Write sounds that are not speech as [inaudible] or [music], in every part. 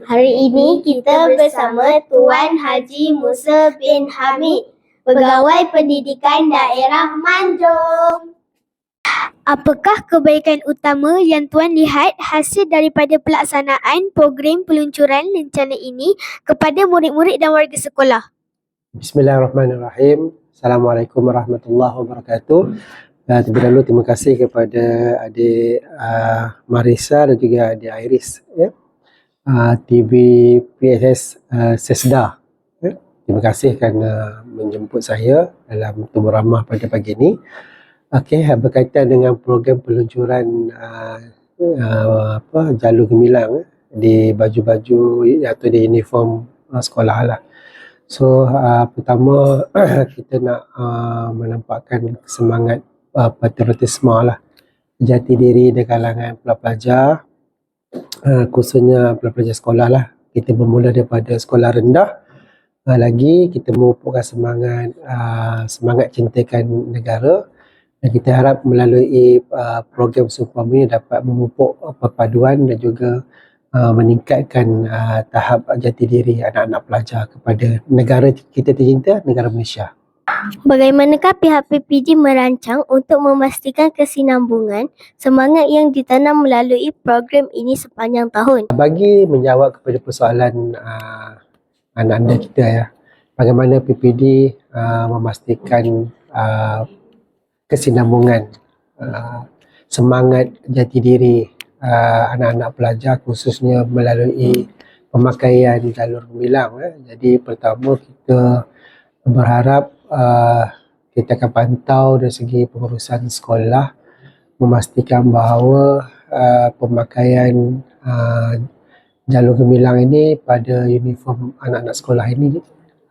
Hari ini kita bersama Tuan Haji Musa bin Hamid, Pegawai Pendidikan Daerah Manjung. Apakah kebaikan utama yang Tuan lihat hasil daripada pelaksanaan program peluncuran lencana ini kepada murid-murid dan warga sekolah? Bismillahirrahmanirrahim. Assalamualaikum warahmatullahi wabarakatuh. Uh, terlebih dahulu terima kasih kepada adik uh, Marisa dan juga adik Iris ya. Uh, TV PSS uh, Sesda. Ya. Terima kasih kerana menjemput saya dalam tubuh ramah pada pagi ini. Okey, berkaitan dengan program peluncuran uh, uh, apa jalur gemilang eh, di baju-baju atau di uniform uh, sekolah lah. So uh, pertama [clears throat] kita nak uh, menampakkan semangat uh, patriotisme lah jati diri di kalangan pelajar uh, khususnya pelajar sekolah lah. Kita bermula daripada sekolah rendah. Uh, lagi kita memupukkan semangat uh, semangat cintakan negara. Dan kita harap melalui uh, program seumpama ini dapat memupuk perpaduan dan juga uh, meningkatkan uh, tahap jati diri anak-anak pelajar kepada negara kita tercinta, negara Malaysia. Bagaimanakah pihak PPD merancang untuk memastikan kesinambungan semangat yang ditanam melalui program ini sepanjang tahun? Bagi menjawab kepada persoalan uh, anak-anak kita ya, bagaimana PPD uh, memastikan uh, kesinambungan uh, semangat jati diri uh, anak-anak pelajar khususnya melalui pemakaian jalur gemilang eh. Jadi pertama kita berharap uh, kita akan pantau dari segi pengurusan sekolah memastikan bahawa uh, pemakaian uh, jalur gemilang ini pada uniform anak-anak sekolah ini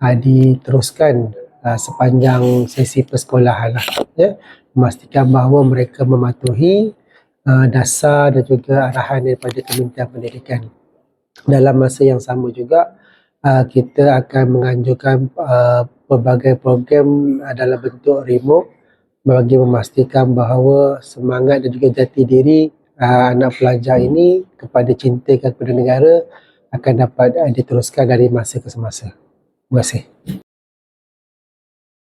uh, diteruskan uh, sepanjang sesi persekolahan lah ya. Memastikan bahawa mereka mematuhi uh, dasar dan juga arahan daripada Kementerian Pendidikan. Dalam masa yang sama juga uh, kita akan menganjurkan uh, pelbagai program dalam bentuk remote bagi memastikan bahawa semangat dan juga jati diri uh, anak pelajar ini kepada cinta kepada negara akan dapat uh, diteruskan dari masa ke semasa. Terima kasih.